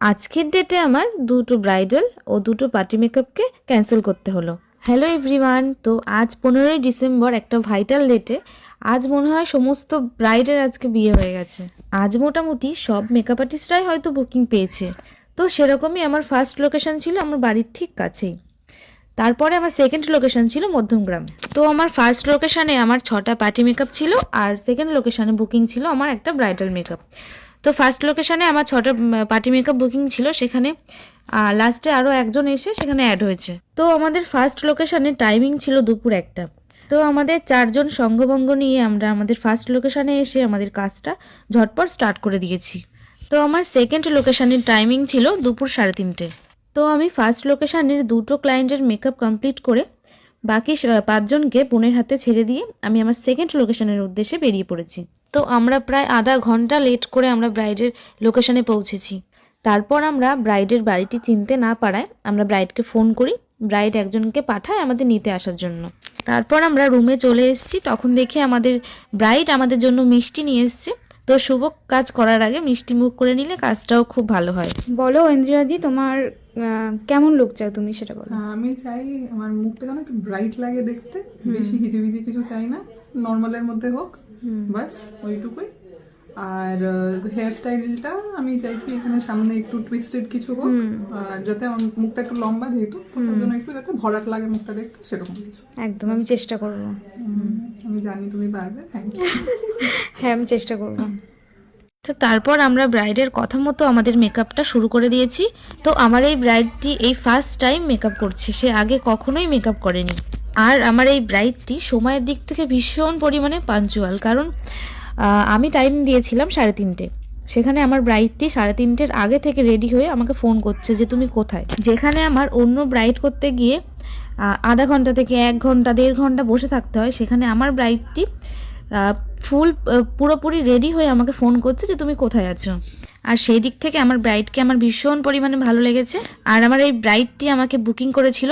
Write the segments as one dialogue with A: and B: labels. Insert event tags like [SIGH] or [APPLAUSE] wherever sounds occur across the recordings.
A: আজকের ডেটে আমার দুটো ব্রাইডাল ও দুটো পার্টি মেকআপকে ক্যান্সেল করতে হলো। হ্যালো এভরিওয়ান তো আজ পনেরোই ডিসেম্বর একটা ভাইটাল ডেটে আজ মনে হয় সমস্ত ব্রাইডের আজকে বিয়ে হয়ে গেছে। আজ মোটামুটি সব মেকআপ আর্টিস্টরাই হয়তো বুকিং পেয়েছে। তো সেরকমই আমার ফার্স্ট লোকেশন ছিল আমার বাড়ির ঠিক কাছেই। তারপরে আমার সেকেন্ড লোকেশন ছিল মধ্যমগ্রাম। তো আমার ফার্স্ট লোকেশানে আমার ছটা পার্টি মেকআপ ছিল আর সেকেন্ড লোকেশানে বুকিং ছিল আমার একটা ব্রাইডাল মেকআপ তো ফার্স্ট লোকেশানে আমার ছটা পার্টি মেকআপ বুকিং ছিল সেখানে। লাস্টে আরও একজন এসে সেখানে অ্যাড হয়েছে। তো আমাদের ফার্স্ট লোকেশনে টাইমিং ছিল দুপুর একটা। তো আমাদের চারজন সঙ্গভঙ্গ নিয়ে আমরা আমাদের ফার্স্ট লোকেশানে এসে আমাদের কাজটা ঝটপট স্টার্ট করে দিয়েছি। তো আমার সেকেন্ড লোকেশানের টাইমিং ছিল দুপুর সাড়ে তিনটে। তো আমি ফার্স্ট লোকেশানের দুটো ক্লায়েন্টের মেকআপ কমপ্লিট করে বাকি পাঁচজনকে বোনের হাতে ছেড়ে দিয়ে আমি আমার সেকেন্ড লোকেশনের উদ্দেশ্যে বেরিয়ে পড়েছি। তো আমরা প্রায় আধা ঘণ্টা লেট করে আমরা ব্রাইডের লোকেশনে পৌঁছেছি। তারপর আমরা ব্রাইডের বাড়িটি চিনতে না পারায় আমরা ব্রাইডকে ফোন করি ব্রাইড একজনকে পাঠায় আমাদের নিতে আসার জন্য। তারপর আমরা রুমে চলে এসেছি তখন দেখি আমাদের ব্রাইড আমাদের জন্য মিষ্টি নিয়ে এসছে। তো শুভ কাজ করার আগে মিষ্টি মুখ করে নিলে কাজটাও খুব ভালো হয়।
B: বলো ইন্দ্রিয়াদি তোমার কেমন লোক চাও তুমি সেটা বলো।
C: হ্যাঁ, আমি চাই আমার মুখটা যেন একটু ব্রাইট লাগে দেখতে। বেশি হিজিবিজি কিছু চাই না নর্মালের মধ্যে হোক। বাস ওইটুকুই। আর হেয়ার স্টাইলটা আমি চাইছি এখানে সামনে একটু টুইস্টেড কিছু হোক। আর যাতে মুখটা একটু লম্বা যেহেতু তো তার জন্য একটু যাতে ভরাট লাগে মুখটা দেখতে সেরকম কিছু।
B: একদম আমি চেষ্টা করব।
C: আমি জানি তুমি পারবে থ্যাংক ইউ [LAUGHS]
B: হ্যাঁ আমি চেষ্টা করব।
A: তো তারপর আমরা ব্রাইডের কথা মতো আমাদের মেকআপটা শুরু করে দিয়েছি। তো আমার এই ব্রাইডটি এই ফার্স্ট টাইম মেকআপ করছে সে আগে কখনোই মেকআপ করেনি। আর আমার এই ব্রাইডটি সময়ের দিক থেকে ভীষণ পরিমাণে পাঞ্চুয়াল কারণ আমি টাইম দিয়েছিলাম সাড়ে তিনটে। সেখানে আমার ব্রাইডটি সাড়ে তিনটের আগে থেকে রেডি হয়ে আমাকে ফোন করছে যে, তুমি কোথায়? যেখানে আমার অন্য ব্রাইড করতে গিয়ে আধা ঘণ্টা থেকে এক ঘণ্টা, দেড় ঘণ্টা বসে থাকতে হয়। সেখানে আমার ব্রাইডটি ফুল পুরোপুরি রেডি হয়ে আমাকে ফোন করছে যে তুমি কোথায় আছো। আর সেই দিক থেকে আমার ব্রাইডকে আমার ভীষণ পরিমাণে ভালো লেগেছে। আর আমার এই ব্রাইডটি আমাকে বুকিং করেছিল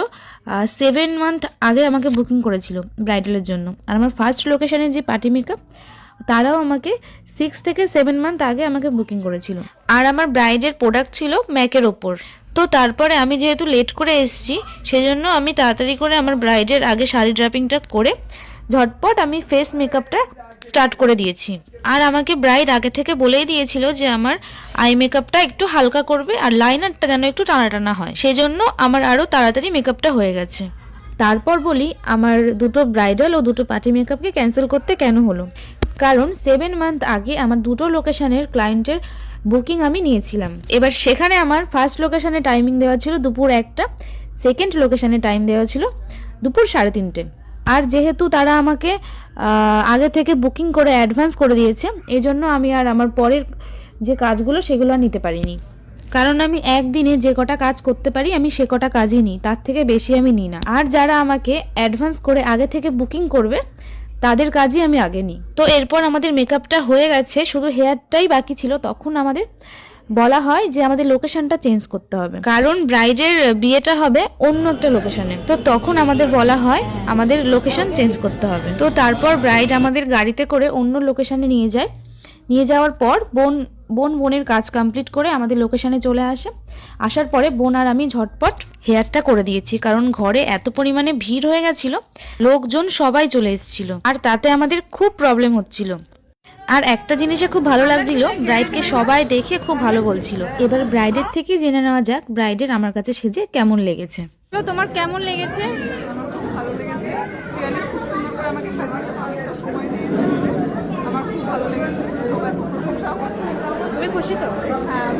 A: সেভেন মান্থ আগে আমাকে বুকিং করেছিল ব্রাইডালের জন্য। আর আমার ফার্স্ট লোকেশনের যে পার্টি মেকআপ তারাও আমাকে সিক্স থেকে সেভেন মান্থ আগে আমাকে বুকিং করেছিল। আর আমার ব্রাইডের প্রোডাক্ট ছিল ম্যাকের ওপর। তো তারপরে আমি যেহেতু লেট করে এসেছি, সেজন্য আমি তাড়াতাড়ি করে আমার ব্রাইডের আগে শাড়ি ড্রাপিংটা করে ঝটপট আমি ফেস মেকআপটা স্টার্ট করে দিয়েছি। আর আমাকে ব্রাইড আগে থেকে বলেই দিয়েছিল যে আমার আই মেকআপটা একটু হালকা করবে আর লাইনারটা যেন একটু টানা টানা হয় সেজন্য আমার আরও তাড়াতাড়ি মেকআপটা হয়ে গেছে। তারপর বলি, আমার দুটো ব্রাইডাল ও দুটো পার্টি মেকআপকে ক্যান্সেল করতে কেন হলো? কারণ সেভেন মান্থ আগে আমার দুটো লোকেশনের ক্লায়েন্টের বুকিং আমি নিয়েছিলাম। এবার সেখানে আমার ফার্স্ট লোকেশনে টাইমিং দেওয়া ছিল দুপুর একটা সেকেন্ড লোকেশনে টাইম দেওয়া ছিল দুপুর সাড়ে তিনটে। আর যেহেতু তারা আমাকে আগে থেকে বুকিং করে অ্যাডভান্স করে দিয়েছে এই জন্য আমি আর আমার পরের যে কাজগুলো সেগুলো আর নিতে পারিনি। কারণ আমি একদিনে যে কটা কাজ করতে পারি, আমি সে কটা কাজই নিই, তার থেকে বেশি আমি নিই না। আর যারা আমাকে অ্যাডভান্স করে আগে থেকে বুকিং করবে, তাদের কাজই আমি আগে নিই। তো এরপর আমাদের মেকআপটা হয়ে গেছে, শুধু হেয়ারটাই বাকি ছিল, তখন আমাদের বলা হয় যে আমাদের লোকেশনটা চেঞ্জ করতে হবে। কারণ ব্রাইডের বিয়েটা হবে অন্য একটা লোকেশনে তো তখন আমাদের বলা হয় আমাদের লোকেশন চেঞ্জ করতে হবে। তো তারপর ব্রাইড আমাদের গাড়িতে করে অন্য লোকেশনে নিয়ে যায়। নিয়ে যাওয়ার পর বোন বোন বোনের কাজ কমপ্লিট করে আমাদের লোকেশনে চলে আসে। আসার পরে বোন আর আমি ঝটপট হেয়ারটা করে দিয়েছি। কারণ ঘরে এত পরিমাণে ভিড় হয়ে গেছিল, লোকজন সবাই চলে এসেছিল। আর তাতে আমাদের খুব প্রবলেম হচ্ছিল। আর একটা জিনিসে খুব ভালো লাগছিল ব্রাইডকে সবাই দেখে খুব ভালো বলছিল। এবার ব্রাইডের থেকে জেনে নেওয়া যাক ব্রাইডের আমার কাছে সেজে কেমন লেগেছে।
B: তোমার কেমন লেগেছে?
C: আমার খুব ভালো লেগেছে খুব সুন্দর করে আমাকে সাজিয়েছে অনেকটা সময় দিয়েছে আমার খুব ভালো লেগেছে সবাই খুব প্রশংসাও করছে।
B: তুমি খুশি তো?
C: হ্যাঁ।